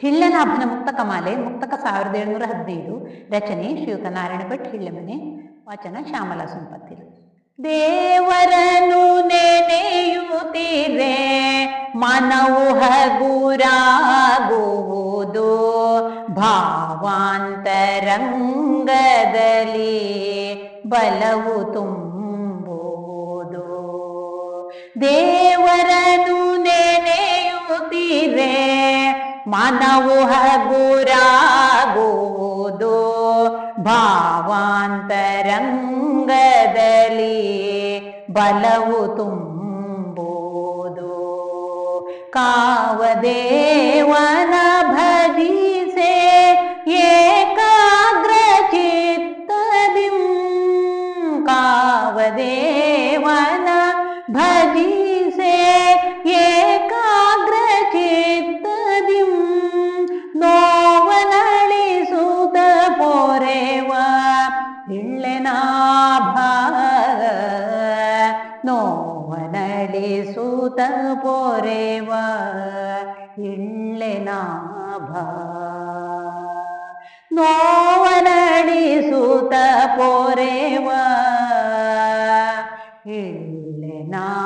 ಹಿಳ್ಳನಾಭನ ಮುಕ್ತಕ ಮಾಲೆ, ಮುಕ್ತಕ ಸಾವಿರದ ಏಳ್ನೂರ ಹದಿನೈದು. ರಚನೆ ಶ್ರೀಯುತ ನಾರಾಯಣ ಭಟ್, ಹಿಳ್ಳಮನೆ. ವಾಚನ ಶ್ಯಾಮಲ ಸಂಪತ್ತಿರು. ದೇವರನು ನೆನೆಯುತ್ತಿರೆ ಮನವು ಹಗುರಾಗುವುದು ಭಾವಾಂತರಂಗದಲ್ಲಿ ಬಲವು ತುಂಬುವುದು. ದೇವರನು ನೆನೆಯುತ್ತೀರೆ ಮನವು ಹಗುರಾಗುವುದು ಭಾವಾಂತರಂಗದಲ್ಲಿ ಬಲವು ತುಂಬುವುದು ಕಾವದೇವನ ಭಜಿಸೆ ಏಕಾಗ್ರ ಚಿತ್ತದಿಂ ಕಾವದೇವನ ಭಜಿಸೆ ಇಳ್ಳೆನಾಭ ನೋವನಳಿಸುತ್ತ ಪೊರೆವ ಇಳ್ಳೆನಾಭ ನೋವನಳಿಸುತ್ತ ಪೊರೆವ ಇಳ್ಳೆನಾಭ